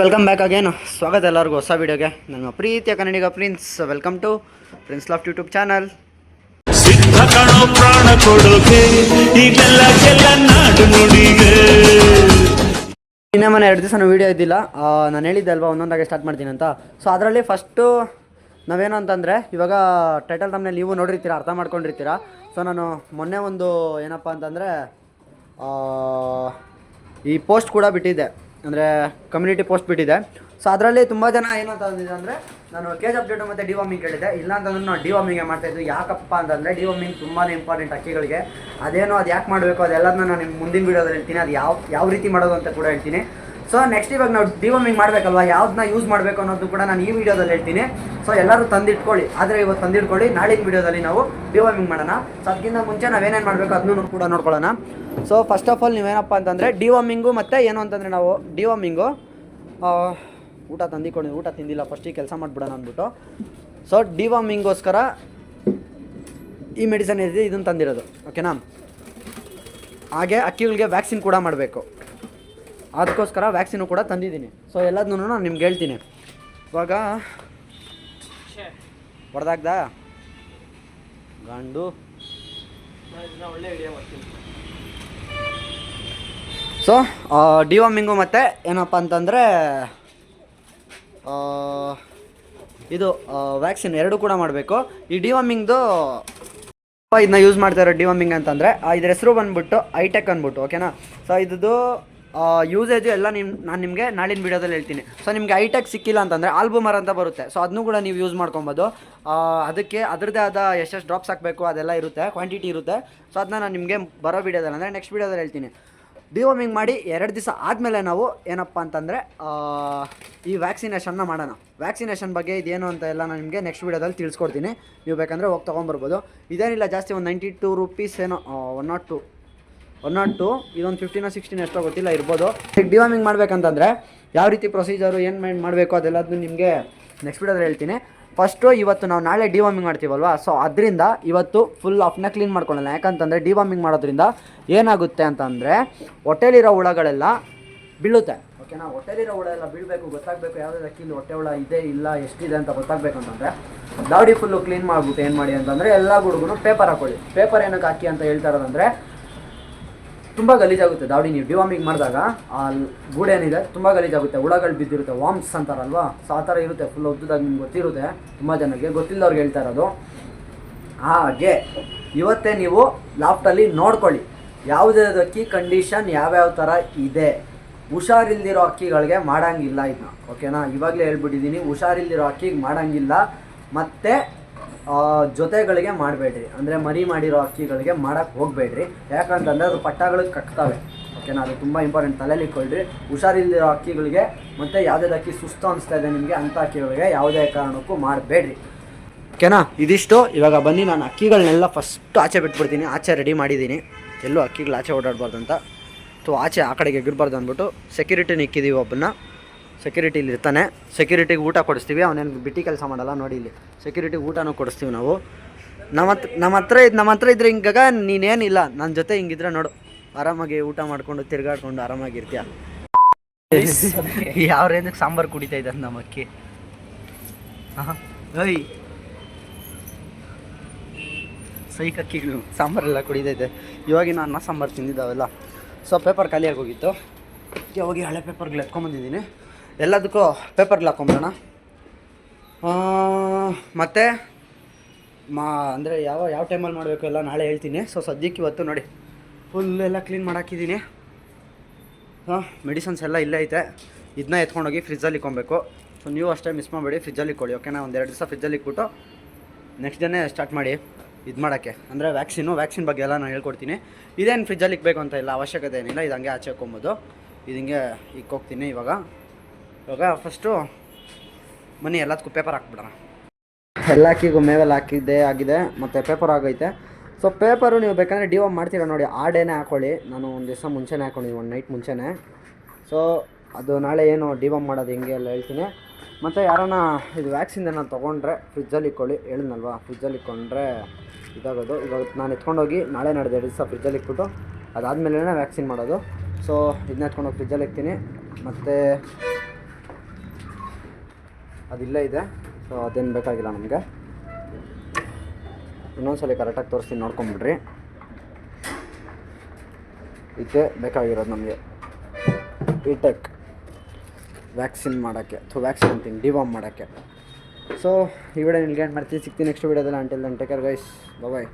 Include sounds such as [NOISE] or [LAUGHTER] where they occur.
Welcome back ಅಗೇನು ಸ್ವಾಗತ ಎಲ್ಲರಿಗೂ. ಹೊಸ ವೀಡಿಯೋಗೆ ನನ್ನ ಪ್ರೀತಿಯ Kannadiga prince. Welcome to prince laugh YouTube channel ಸಿದ್ಧ ಕಣೋ ಪ್ರಾಣ ಕೊಡೋಕೆ ಇದೆಲ್ಲ ಕೆಲ ನಾಡು ನುಡಿಗೆ. ಇನ್ನೇ ಮನೆ ಎರಡು ದಿವಸ ವೀಡಿಯೋ ಇದ್ದಿಲ್ಲ. ನಾನು ಹೇಳಿದ್ದೆ ಅಲ್ವಾ ಒಂದೊಂದಾಗೆ ಸ್ಟಾರ್ಟ್ ಮಾಡ್ತೀನಿ ಅಂತ. ಸೊ ಅದರಲ್ಲಿ ಫಸ್ಟು ನಾವೇನು ಅಂತಂದರೆ ಇವಾಗ ಟೈಟಲ್ ತಮ್ಮನೆ ನೀವು ನೋಡಿರ್ತೀರ ಅರ್ಥ ಮಾಡ್ಕೊಂಡಿರ್ತೀರ? ಸೊ ನಾನು ಮೊನ್ನೆ ಒಂದು ಏನಪ್ಪ ಅಂತಂದರೆ ಈ ಪೋಸ್ಟ್ ಕೂಡ ಬಿಟ್ಟಿದ್ದೆ. ಅಂದರೆ ಕಮ್ಯುನಿಟಿ ಪೋಸ್ಟ್ ಬಿಟ್ಟಿದೆ. ಸೊ ಅದರಲ್ಲಿ ತುಂಬ ಜನ ಏನಂತ ಅಂದಿದೆ ಅಂದರೆ, ನಾನು ಕೇಜ್ ಅಪ್ಡೇಟ್ ಮತ್ತು ಡಿವಾಮಿಂಗ್ ಕೇಳಿದ್ದೆ. ಇಲ್ಲ ಅಂತಂದ್ರೆ ನಾವು ಡಿವಾಮಿಂಗೇ ಮಾಡ್ತಾಯಿದ್ವಿ ಯಾಕಪ್ಪ ಅಂತಂದರೆ ಡಿವಾಮಿಂಗ್ ತುಂಬಾ ಇಂಪಾರ್ಟೆಂಟ್ ಅಕ್ಕಿಗಳಿಗೆ ಅದೇನೋ ಅದು ಯಾಕೆ ಮಾಡಬೇಕು ಅದೆಲ್ಲದನ್ನ ನಾನು ನಿಮ್ಮ ಮುಂದಿನ ವೀಡಿಯೋದಲ್ಲಿ ಹೇಳ್ತೀನಿ. ಅದು ಯಾವ ಯಾವ ರೀತಿ ಮಾಡೋದು ಅಂತ ಕೂಡ ಹೇಳ್ತೀನಿ. ಸೊ ನೆಕ್ಸ್ಟ್ ಇವಾಗ ನಾವು ಡಿವಮಿಂಗ್ ಮಾಡಬೇಕಲ್ವ? ಯಾವ್ದನ್ನ ಯೂಸ್ ಮಾಡಬೇಕು ಅನ್ನೋದು ಕೂಡ ನಾನು ಈ ವಿಡಿಯೋದಲ್ಲಿ ಹೇಳ್ತೀನಿ. ಸೊ ಎಲ್ಲರೂ ತಂದಿಟ್ಕೊಳ್ಳಿ. ಆದರೆ ಇವತ್ತು ತಂದಿಟ್ಕೊಳ್ಳಿ. ನಾಳಿನ ವಿಡಿಯೋದಲ್ಲಿ ನಾವು ಡಿವಮಿಂಗ್ ಮಾಡೋಣ. ಸೊ ಅದಕ್ಕಿಂತ ಮುಂಚೆ ನಾವೇನೇನು ಮಾಡಬೇಕು ಅದನ್ನೂ ಕೂಡ ನೋಡ್ಕೊಳ್ಳೋಣ. ಸೊ ಫಸ್ಟ್ ಆಫ್ ಆಲ್ ನೀವೇನಪ್ಪ ಅಂತಂದರೆ ಡಿವಮಿಂಗು ಮತ್ತು ಏನು ಅಂತಂದರೆ ನಾವು ಡಿವಮಿಂಗು ಊಟ ತಂದಿಕೊಂಡು ಊಟ ತಿಂದಿಲ್ಲ. ಫಸ್ಟಿಗೆ ಕೆಲಸ ಮಾಡಿಬಿಡೋಣ ಅಂದ್ಬಿಟ್ಟು. ಸೊ ಡಿವಾಮಿಂಗೋಸ್ಕರ ಈ ಮೆಡಿಸನ್ ಇದೆ ಇದನ್ನು ತಂದಿರೋದು. ಓಕೆನಾ ಹಾಗೆ ಅಕ್ಕಿಗಳಿಗೆ ವ್ಯಾಕ್ಸಿನ್ ಕೂಡ ಮಾಡಬೇಕು. ಅದಕ್ಕೋಸ್ಕರ ವ್ಯಾಕ್ಸಿನು ಕೂಡ ತಂದಿದ್ದೀನಿ. ಸೊ ಎಲ್ಲದನ್ನೂ ನಾನು ನಿಮ್ಗೆ ಹೇಳ್ತೀನಿ. ಇವಾಗ ಹೊಡೆದಾಗ್ದ? ಗಂಡು. ಸೊ ಡಿವಾಮಿಂಗು ಮತ್ತು ಏನಪ್ಪ ಅಂತಂದರೆ ಇದು ವ್ಯಾಕ್ಸಿನ್ ಎರಡು ಕೂಡ ಮಾಡಬೇಕು. ಈ ಡಿವಾಮಿಂಗ್ದು ಇದನ್ನ ಯೂಸ್ ಮಾಡ್ತಾ ಇರೋ ಡಿವಾಮಿಂಗ್ ಅಂತಂದರೆ ಇದ್ರ ಹೆಸರು ಬಂದ್ಬಿಟ್ಟು ಐಟೆಕ್ ಅಂದ್ಬಿಟ್ಟು ಓಕೆನಾ ಸೊ ಇದ್ದು ಯೂಸೇಜು ಎಲ್ಲ ನಿಮ್ಮ ನಾನು ನಿಮಗೆ ನಾಳಿನ ವೀಡಿಯೋದಲ್ಲಿ ಹೇಳ್ತೀನಿ. ಸೊ ನಿಮಗೆ ಐಟೆಕ್ ಸಿಕ್ಕಿಲ್ಲ ಅಂತಂದರೆ ಆಲ್ಬುಮರ್ ಅಂತ ಬರುತ್ತೆ. ಸೊ ಅದನ್ನು ಕೂಡ ನೀವು ಯೂಸ್ ಮಾಡ್ಕೊಬೋದು. ಅದಕ್ಕೆ ಅದರದ್ದೇ ಆದ ಎಷ್ಟೆಷ್ಟು ಡ್ರಾಪ್ಸ್ ಹಾಕಬೇಕು, ಅದೆಲ್ಲ ಇರುತ್ತೆ ಕ್ವಾಂಟಿಟಿ ಇರುತ್ತೆ. ಸೊ ಅದನ್ನ ನಾನು ನಿಮಗೆ ಬರೋ ವೀಡಿಯೋದಲ್ಲಿ ಅಂದರೆ ನೆಕ್ಸ್ಟ್ ವೀಡಿಯೋದಲ್ಲಿ ಹೇಳ್ತೀನಿ. ಡಿವೋಮಿಂಗ್ ಮಾಡಿ ಎರಡು ದಿವಸ ಆದಮೇಲೆ ನಾವು ಏನಪ್ಪ ಅಂತಂದರೆ ಈ ವ್ಯಾಕ್ಸಿನೇಷನ್ನ ಮಾಡೋಣ. ವ್ಯಾಕ್ಸಿನೇಷನ್ ಬಗ್ಗೆ ಇದೇನು ಅಂತ ಎಲ್ಲ ನಾನು ನಿಮಗೆ ನೆಕ್ಸ್ಟ್ ವೀಡಿಯೋದಲ್ಲಿ ತಿಳಿಸ್ಕೊಡ್ತೀನಿ. ನೀವು ಬೇಕಂದರೆ ಹೋಗಿ ತೊಗೊಂಬರ್ಬೋದು. ಇದೇನಿಲ್ಲ, ಜಾಸ್ತಿ ಒಂದು ನೈಂಟಿ ಟು ರುಪೀಸ್ ಏನೋ one not two one not two ಇದೊಂದು ಫಿಫ್ಟಿನ ಸಿಕ್ಸ್ಟಿನ್ ಎಷ್ಟೋ ಗೊತ್ತಿಲ್ಲ, ಇರ್ಬೋದು. ಈಗ ಡಿವಾಮಿಂಗ್ ಮಾಡಬೇಕಂತಂದರೆ ಯಾವ ರೀತಿ ಪ್ರೊಸೀಜರು ಏನು ಮೈಂಡ್ ಮಾಡಬೇಕು ಅದೆಲ್ಲದನ್ನು ನಿಮಗೆ ನೆಕ್ಸ್ಟ್ ವಿಡಿಯೋದಲ್ಲಿ ಹೇಳ್ತೀನಿ. ಫಸ್ಟು ಇವತ್ತು ನಾವು ನಾಳೆ ಡಿವಾಮಿಂಗ್ ಮಾಡ್ತೀವಲ್ವಾ? ಸೊ ಅದರಿಂದ ಇವತ್ತು ಫುಲ್ ಆಫ್ನ ಕ್ಲೀನ್ ಮಾಡ್ಕೊಳ್ಳೋಣ. ಯಾಕಂತಂದರೆ ಡಿವಾಮಿಂಗ್ ಮಾಡೋದ್ರಿಂದ ಏನಾಗುತ್ತೆ ಅಂತಂದರೆ ಹೊಟ್ಟೆಲಿರೋ ಹುಳಗಳೆಲ್ಲ ಬೀಳುತ್ತೆ. ಓಕೆನಾ ಹೊಟ್ಟೆಲಿರೋ ಹುಳ ಎಲ್ಲ ಬೀಳಬೇಕು, ಗೊತ್ತಾಗಬೇಕು ಯಾವುದೇ ಅಕ್ಕಿಲಿ ಹೊಟ್ಟೆ ಹುಳ ಇದೆ, ಇಲ್ಲ, ಎಷ್ಟಿದೆ ಅಂತ ಗೊತ್ತಾಗಬೇಕು ಅಂತಂದರೆ ದಾವಡಿ ಫುಲ್ಲು ಕ್ಲೀನ್ ಮಾಡಿಬಿಟ್ಟು ಏನು ಮಾಡಿ ಅಂತಂದರೆ ಎಲ್ಲ ಹುಡುಗರು ಪೇಪರ್ ಹಾಕೊಳ್ಳಿ. ಪೇಪರ್ ಏನಕ್ಕೆ ಹಾಕಿ ಅಂತ ಹೇಳ್ತಾ ಇರೋದಂದರೆ ತುಂಬ ಗಲೀಜಾಗುತ್ತೆ. ದಾವಡಿ ನೀವು ಡಿವಾಮಿಂಗ್ ಮಾಡಿದಾಗ ಆ ಗೂಡು ಏನಿದೆ, ತುಂಬ ಗಲೀಜಾಗುತ್ತೆ. ಹುಳಗಳು ಬಿದ್ದಿರುತ್ತೆ. ವಾಮ್ಸ್ ಅಂತಾರಲ್ವಾ? ಸೊ ಆ ಥರ ಇರುತ್ತೆ. ಫುಲ್ ಉದ್ದದಾಗಿ ನಿಮ್ಗೆ ಗೊತ್ತಿರುತ್ತೆ. ತುಂಬ ಜನಕ್ಕೆ ಗೊತ್ತಿಲ್ಲದವ್ರಿಗೆ ಹೇಳ್ತಾ ಇರೋದು. ಹಾಗೆ ಇವತ್ತೇ ನೀವು ಲಾಫ್ಟಲ್ಲಿ ನೋಡ್ಕೊಳ್ಳಿ. ಯಾವುದೇ ಅಕ್ಕಿ ಕಂಡೀಷನ್ ಯಾವ್ಯಾವ ಥರ ಇದೆ? ಹುಷಾರಿಲ್ದಿರೋ ಅಕ್ಕಿಗಳಿಗೆ ಮಾಡೋಂಗಿಲ್ಲ ಇದನ್ನ ಓಕೆನಾ ಇವಾಗಲೇ ಹೇಳ್ಬಿಟ್ಟಿದ್ದೀನಿ. ಹುಷಾರಿಲ್ದಿರೋ ಅಕ್ಕಿಗೆ ಮಾಡೋಂಗಿಲ್ಲ. ಮತ್ತು ಜೊತೆಗಳಿಗೆ ಮಾಡಬೇಡ್ರಿ. ಅಂದರೆ ಮರಿ ಮಾಡಿರೋ ಅಕ್ಕಿಗಳಿಗೆ ಮಾಡೋಕ್ಕೆ ಹೋಗಬೇಡ್ರಿ. ಯಾಕಂತಂದರೆ ಅದು ಪಟ್ಟಗಳಿಗೆ ಕಟ್ತವೆ. ಓಕೆನಾ ಅದು ತುಂಬ ಇಂಪಾರ್ಟೆಂಟ್ ತಲೆಯಲ್ಲಿ ಇಟ್ಕೊಳ್ರಿ. ಹುಷಾರಿಲ್ಲದಿರೋ ಅಕ್ಕಿಗಳಿಗೆ ಮತ್ತು ಯಾವುದೇ ಅಕ್ಕಿ ಸುಸ್ತು ಅನಿಸ್ತಾ ಇದೆ ನಿಮಗೆ ಅಂಥ ಅಕ್ಕಿಗಳಿಗೆ ಯಾವುದೇ ಕಾರಣಕ್ಕೂ ಮಾಡಬೇಡ್ರಿ. ಓಕೆನಾ ಇದಿಷ್ಟು. ಇವಾಗ ಬನ್ನಿ, ನಾನು ಅಕ್ಕಿಗಳನ್ನೆಲ್ಲ ಫಸ್ಟ್ ಆಚೆ ಬಿಟ್ಬಿಡ್ತೀನಿ. ಆಚೆ ರೆಡಿ ಮಾಡಿದ್ದೀನಿ. ಎಲ್ಲೂ ಅಕ್ಕಿಗಳು ಆಚೆ ಓಡಾಡಬಾರ್ದು ಅಂತ. ಅಥವಾ ಆಚೆ ಆ ಕಡೆಗೆ ಎಗಿರ್ಬಾರ್ದು ಅಂದ್ಬಿಟ್ಟು ಸೆಕ್ಯೂರಿಟಿನ ಇಕ್ಕಿದ್ದೀವಿ ಒಬ್ಬನ ಸೆಕ್ಯೂರಿಟಿ ಇಲ್ಲಿ ಇರ್ತಾನೆ ಸೆಕ್ಯೂರಿಟಿಗೆ ಊಟ ಕೊಡಿಸ್ತೀವಿ ಅವನೇನು ಬಿಟ್ಟಿ ಕೆಲಸ ಮಾಡಲ್ಲ ನೋಡಿ ಇಲ್ಲಿ. ಸೆಕ್ಯೂರಿಟಿಗೆ ಊಟನೂ ಕೊಡಿಸ್ತೀವಿ ನಾವು. ನಮ್ಮ ಹತ್ರ ನಮ್ಮ ಹತ್ರ ಇದ್ದು ನಮ್ಮ ಹತ್ರ ಇದ್ರೆ ಹಿಂಗಾಗ ನೀನೇನಿಲ್ಲ ನನ್ನ ಜೊತೆ ಹಿಂಗಿದ್ರೆ ನೋಡು. ಆರಾಮಾಗಿ ಊಟ ಮಾಡ್ಕೊಂಡು ತಿರ್ಗಾಡ್ಕೊಂಡು ಆರಾಮಾಗಿರ್ತೀಯ [LAUGHS] ಯಾವ ರೇಂಜಿಗೆ ಸಾಂಬಾರು ಕುಡಿತಾ ಇದ್ದ ನಮ್ಮ ಅಕ್ಕಿ? ಹಾಂ ಓಯ್ ಸೈಕ್ ಅಕ್ಕಿಗಳು ಸಾಂಬಾರೆಲ್ಲ ಕುಡಿತೈತೆ ಇವಾಗಿನ ಅನ್ನ ಸಾಂಬಾರು ತಿಂದಿದ್ದಾವೆಲ್ಲ. ಸೊ ಪೇಪರ್ ಖಾಲಿಯಾಗಿ ಹೋಗಿತ್ತು. ಹೋಗಿ ಹಳೆ ಪೇಪರ್ಗಳು ಎತ್ಕೊಂಬಂದಿದ್ದೀನಿ ಎಲ್ಲದಕ್ಕೂ ಪೇಪರ್ಗಳು ಹಾಕೊಂಬಿಡೋಣ. ಮತ್ತು, ಮಾ, ಅಂದರೆ ಯಾವ ಯಾವ ಟೈಮಲ್ಲಿ ಮಾಡಬೇಕು ಎಲ್ಲ ನಾಳೆ ಹೇಳ್ತೀನಿ. ಸೊ ಸದ್ಯಕ್ಕೆ ಇವತ್ತು ನೋಡಿ ಫುಲ್ ಎಲ್ಲ ಕ್ಲೀನ್ ಮಾಡಾಕಿದ್ದೀನಿ. ಹಾಂ ಮೆಡಿಸನ್ಸ್ ಎಲ್ಲ ಇಲ್ಲೇ ಐತೆ. ಇದನ್ನ ಎತ್ಕೊಂಡೋಗಿ ಫ್ರಿಜ್ಜಲ್ಲಿ ಇಕ್ಕೊಬೇಕು. ಸೊ ನೀವು ಅಷ್ಟೇ ಮಿಸ್ ಮಾಡಬೇಡಿ ಫ್ರಿಜ್ಜಲ್ಲಿ ಇಕ್ಕೊಳ್ಳಿ ಓಕೆನಾ ಒಂದು ಎರಡು ದಿವಸ ಫ್ರಿಜ್ಜಲ್ಲಿ ಇಕ್ಬಿಟ್ಟು ನೆಕ್ಸ್ಟ್ ಡೇನೇ ಸ್ಟಾರ್ಟ್ ಮಾಡಿ ಇದು ಮಾಡೋಕ್ಕೆ. ಅಂದರೆ ವ್ಯಾಕ್ಸಿನು ವ್ಯಾಕ್ಸಿನ್ ಬಗ್ಗೆ ಎಲ್ಲ ನಾನು ಹೇಳ್ಕೊಡ್ತೀನಿ. ಇದೇನು ಫ್ರಿಜ್ಜಲ್ಲಿ ಇಕ್ಬೇಕು ಅಂತ ಇಲ್ಲ, ಅವಶ್ಯಕತೆ ಏನಿಲ್ಲ, ಇದು ಹಂಗೆ ಆಚೆ ಹಾಕೊಬೋದು ಇದು ಹಿಂಗೆ ಇಕ್ಕೋಗ್ತೀನಿ ಇವಾಗ. ಇವಾಗ ಫಸ್ಟು ಮನೆ ಎಲ್ಲದಕ್ಕೂ ಪೇಪರ್ ಹಾಕ್ಬಿಡೋಣ. ಎಲ್ಲ ಹಾಕಿಗೂ ಮೇವೆಲ್ಲ ಹಾಕಿದ್ದೆ ಆಗಿದೆ, ಮತ್ತು ಪೇಪರ್ ಆಗೈತೆ. ಸೊ ಪೇಪರು ನೀವು ಬೇಕಂದರೆ ಡಿವಮ್ ಮಾಡ್ತೀರಾ ನೋಡಿ, ಆ ಡೇನೇ ಹಾಕೊಳ್ಳಿ. ನಾನು ಒಂದು ದಿವಸ ಮುಂಚೆನೇ ಹಾಕೊಂಡಿದ್ದೀನಿ ಒಂದು ನೈಟ್ ಮುಂಚೆನೇ. ಸೊ ಅದು ನಾಳೆ ಏನು ಡಿ ಡಿವಮ್ ಮಾಡೋದು ಹೆಂಗೆ ಎಲ್ಲ ಹೇಳ್ತೀನಿ. ಮತ್ತು ಯಾರನ್ನ ಇದು ವ್ಯಾಕ್ಸಿನ್ ಏನೋ ತೊಗೊಂಡ್ರೆ ಫ್ರಿಜ್ಜಲ್ಲಿ ಇಕ್ಕೊಳ್ಳಿ. ಹೇಳಿದ್ನಲ್ವಾ ಫ್ರಿಜ್ಜಲ್ಲಿ ಇಕ್ಕೊಂಡ್ರೆ ಇದಾಗೋದು. ಇವಾಗ ನಾನು ಎತ್ಕೊಂಡೋಗಿ ನಾಳೆ ನಡೆದು ಎರಡು ದಿವಸ ಫ್ರಿಜ್ಜಲ್ಲಿ ಇಟ್ಬಿಟ್ಟು ಅದಾದಮೇಲೆ ವ್ಯಾಕ್ಸಿನ್ ಮಾಡೋದು. ಸೊ ಇದನ್ನ ಎತ್ಕೊಂಡೋಗಿ ಫ್ರಿಜ್ಜಲ್ಲಿ ಇಕ್ತೀನಿ. ಮತ್ತು ಅದಿಲ್ಲೇ ಇದೆ. ಸೊ ಅದೇನು ಬೇಕಾಗಿಲ್ಲ ನಮಗೆ. ಇನ್ನೊಂದ್ಸಲ ಕರೆಕ್ಟಾಗಿ ತೋರಿಸ್ತೀನಿ, ನೋಡ್ಕೊಂಬಿಡ್ರಿ. ಇದೇ ಬೇಕಾಗಿರೋದು ನಮಗೆ. ಇಟೆಕ್ ಟೆಕ್ ವ್ಯಾಕ್ಸಿನ್ ಮಾಡೋಕ್ಕೆ, ಅಥವಾ ವ್ಯಾಕ್ಸಿನ್ ಅಂತೀನಿ ಡಿವಾಮ್ ಮಾಡೋಕ್ಕೆ. ಸೊ ಈ ವಿಡಿಯೋ ನಿಲ್ಗೆ ಮಾಡ್ತೀನಿ, ಸಿಗ್ತೀನಿ ನೆಕ್ಸ್ಟ್ ವಿಡಿಯೋದಲ್ಲಿ until then take care guys bye